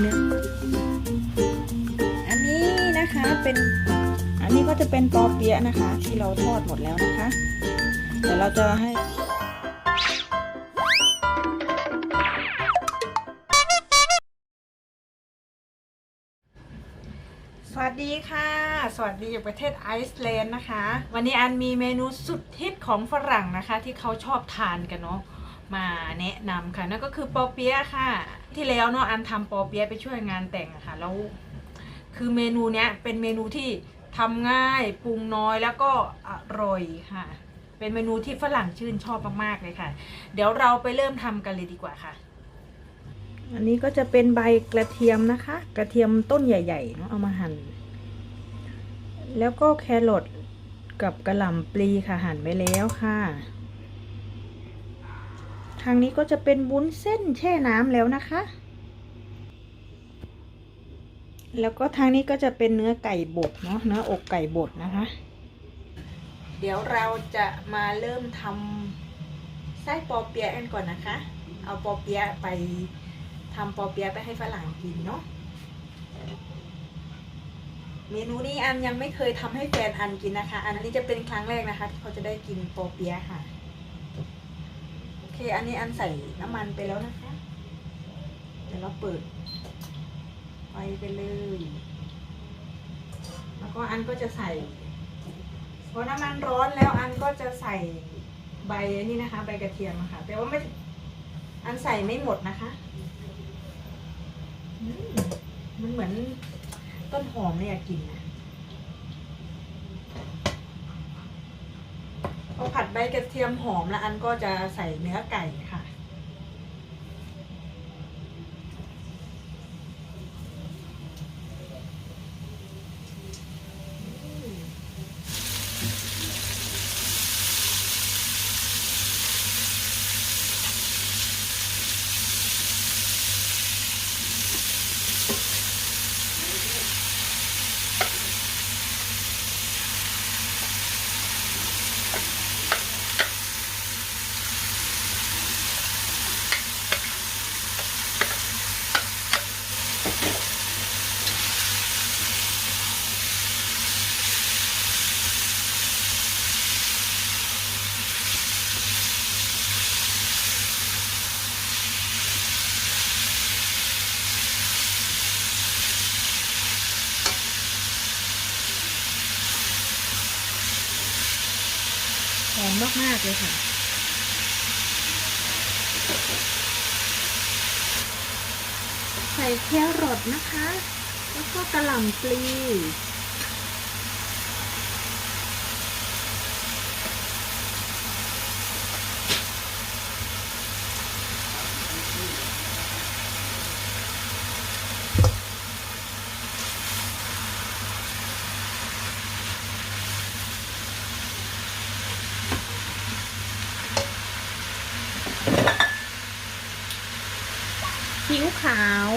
เนื้ออันนี้นะคะเป็นอันนี้ก็จะเป็นปอเปี๊ยะนะคะ ที่เราทอดหมดแล้วนะคะเดี๋ยวเราจะให้สวัสดีค่ะ สวัสดีจากประเทศไอซ์แลนด์นะคะ วันนี้อันมีเมนูสุดฮิตของฝรั่งนะคะ ที่เขาชอบทานกันเนาะมาแนะนำค่ะนั่นก็คือปอเปี๊ยะค่ะ ที่แล้วเนาะอันทำปอเปี๊ยะไปช่วยงานแต่งอะค่ะแล้วคือเมนูเนี้ยเป็นเมนูที่ทำง่ายปรุงน้อยแล้วก็อร่อยค่ะ เป็นเมนูที่ฝรั่งชื่นชอบมากๆเลยค่ะ เดี๋ยวเราไปเริ่มทำกันเลยดีกว่าค่ะ อันนี้ก็จะเป็นใบกระเทียมนะคะ กระเทียมต้นใหญ่ๆเนาะเอามาหั่นแล้วก็แครอทกับกระหล่ำปลีค่ะหั่นไว้แล้วค่ะ ทางนี้ก็จะเป็นบุ้นเส้นแช่น้ำแล้วนะคะ แล้วก็ทางนี้ก็จะเป็นเนื้อไก่บดเนาะเนื้ออกไก่บดนะคะ เดี๋ยวเราจะมาเริ่มทำไส้ปอเปี๊ยะกันก่อนนะคะ เอาปอเปี๊ยะไปทำปอเปี๊ยะไปให้ฝรั่งกินเนาะเมนูนี้อันยังไม่เคยทำให้แฟนอันกินนะคะ อันนี้จะเป็นครั้งแรกนะคะ ที่เขาจะได้กินปอเปี๊ยะค่ะ อเคอันนี้อันใส่น้ำมันไปแล้วนะคะ เดี๋ยวเราเปิดไฟไปเลย แล้วก็อันก็จะใส่พอน้ำมันร้อนแล้วอันก็จะใส่ใบนี่นะคะ ใบกระเทียมค่ะแต่ว่าไม่อันใส่ไม่หมดนะคะมันเหมือนต้นหอมเนี่ยกินนะ พอผัดใบกระเทียมหอมแล้วอันก็จะใส่เนื้อไก่ค่ะ หอ มมาก ๆ เลยค่ะ ใส่แครอทนะคะ แล้วก็กระหล่ำปลี ผิวขาว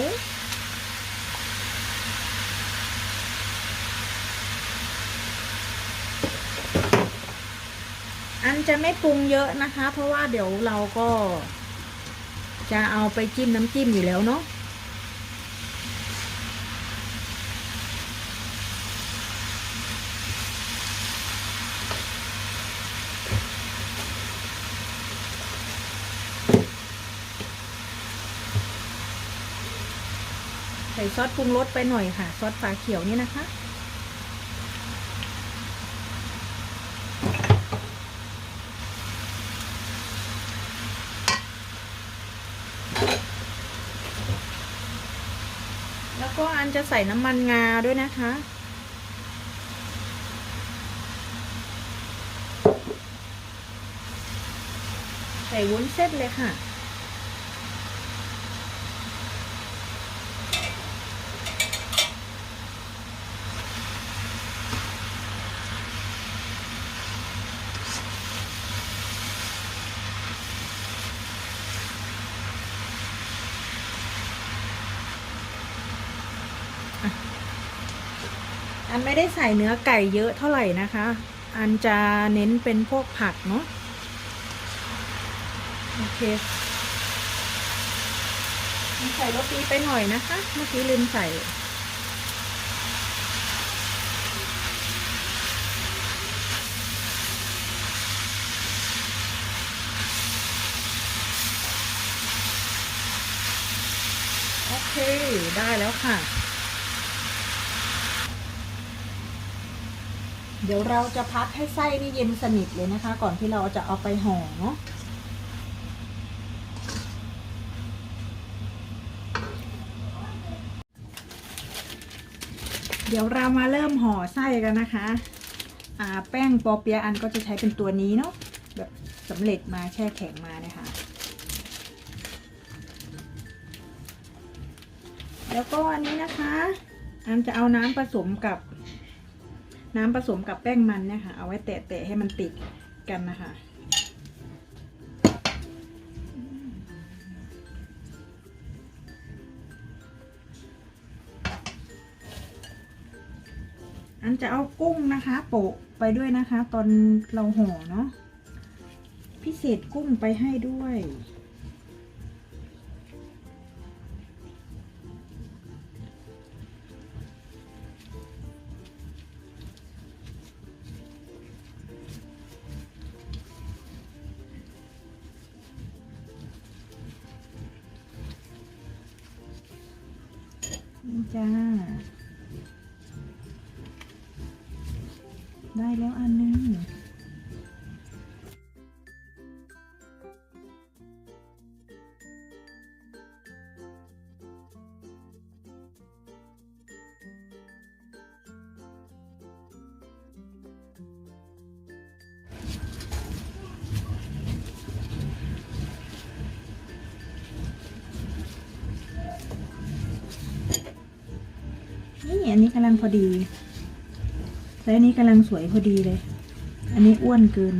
อันจะไม่ปรุงเยอะนะคะ เพราะว่าเดี๋ยวเราก็จะเอาไปจิ้มน้ำจิ้มอยู่แล้วเนาะ ส่ซอสปรุงรสไปหน่อยค่ะ ซอสฝาเขียวนี่นะคะ แล้วก็อันจะใส่น้ำมันงาด้วยนะคะใส่วุ้นเส้นเลยค่ะ อันไม่ได้ใส่เนื้อไก่เยอะเท่าไหร่นะคะ อันจะเน้นเป็นพวกผักเนาะโอเคใส่โรตีไปหน่อยนะคะ เมื่อกี้ลืมใส่โอเค ได้แล้วค่ะ เดี๋ยวเราจะพักให้ไส้นี่เย็นสนิทเลยนะคะ ก่อนที่เราจะเอาไปห่อเนาะเดี๋ยวเรามาเริ่มห่อไส้กันนะคะอ่าแป้งปอเปียะอันก็จะใช้เป็นตัวนี้เนาะแบบสำเร็จมาแช่แข็งมาเนี่ยค่ะแล้วก็อันนี้นะคะอันจะเอาน้ำผสมกับ น้ำผสมกับแป้งมันเนี่ยค่ะ เอาไว้แตะๆให้มันติดกันนะคะอันจะเอากุ้งนะคะโปะไปด้วยนะคะ ตอนเราห่อเนาะพิเศษกุ้งไปให้ด้วย นี่จ้า ได้แล้วอันนึง อันนี้กำลังพอดี และอันนี้กำลังสวยพอดีเลย อันนี้อ้วนเกิน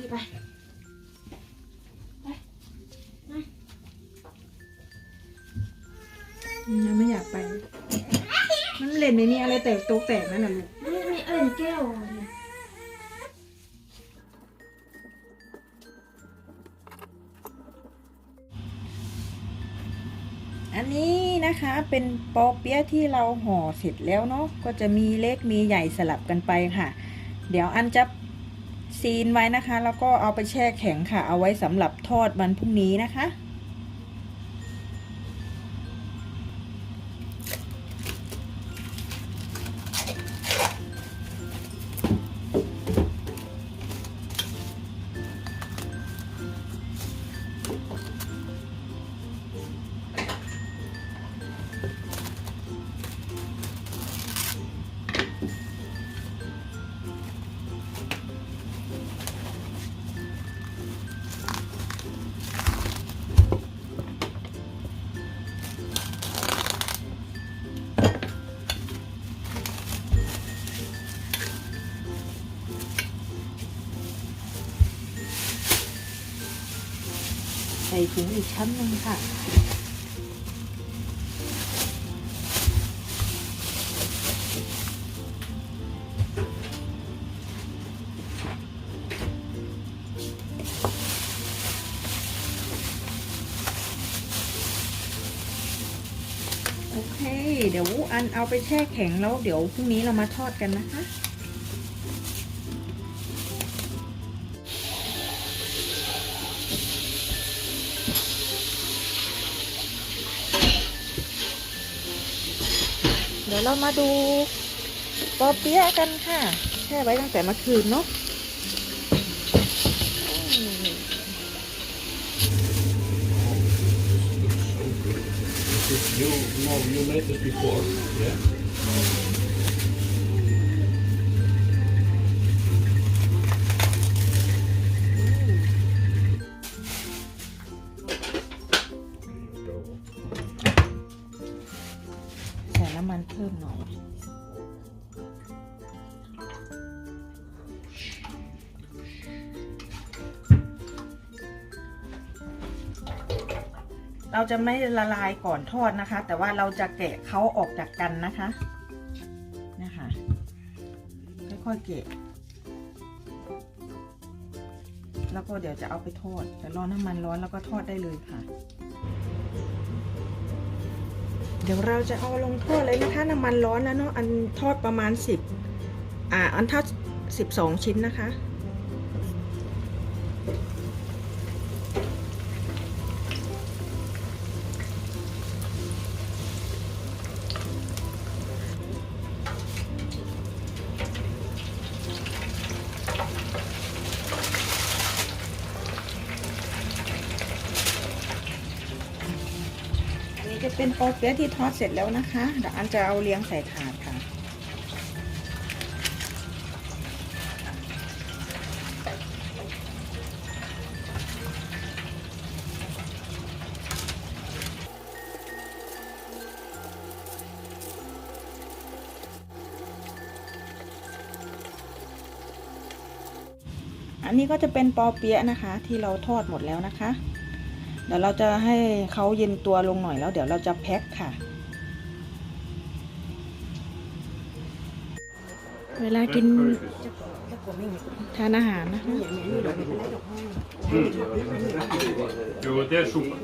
ดีไป ไปไปยังไม่อยากไป มันเล่นในนี้อะไรแตกโต๊ะแตกนั่นน่ะลูกไม่มีเอิ่นแก้วเลยอันนี้นะคะเป็นปอเปี๊ยะที่เราห่อเสร็จแล้วเนาะก็จะมีเล็กมีใหญ่สลับกันไปค่ะ เดี๋ยวอันจะ ซีนไว้นะคะ แล้วก็เอาไปแช่แข็งค่ะ เอาไว้สำหรับทอดวันพรุ่งนี้นะคะ ใส่ถุงอีกชั้นหนึ่งค่ะโอเค เดี๋ยวอันเอาไปแช่แข็งแล้วเดี๋ยวพรุ่งนี้เรามาทอดกันนะคะ ดี๋ยวเรามาดูปอเปี๊ยะกันค่ะ แช่ไว้ตั้งแต่เมื่อคืนเนาะอืม You, no, you made it before, yeah? เราจะไม่ละลายก่อนทอดนะคะ แต่ว่าเราจะแกะเขาออกจากกันนะคะนะคะค่อยๆแกะแล้วก็เดี๋ยวจะเอาไปทอดแต่รอน้ำมันร้อนแล้วก็ทอดได้เลยค่ะ เดี๋ยวเราจะเอาลงทอดเลยนะคะน้ำมันร้อนแล้วเนาะอันทอดประมาณ 10อ่าอันทอด12 ชิ้นนะคะ จะเป็นปอเปี๊ยะที่ทอดเสร็จแล้วนะคะเดี๋ยวอันจะเอาเลี้ยงใส่ถาดค่ะ อันนี้ก็จะเป็นปอเปี๊ยะนะคะ ที่เราทอดหมดแล้วนะคะ เดี๋ยวเราจะให้เขาเย็นตัวลงหน่อยแล้ว เดี๋ยวเราจะแพ็คค่ะ เวลากินทานอาหารนะ Jo, det er super.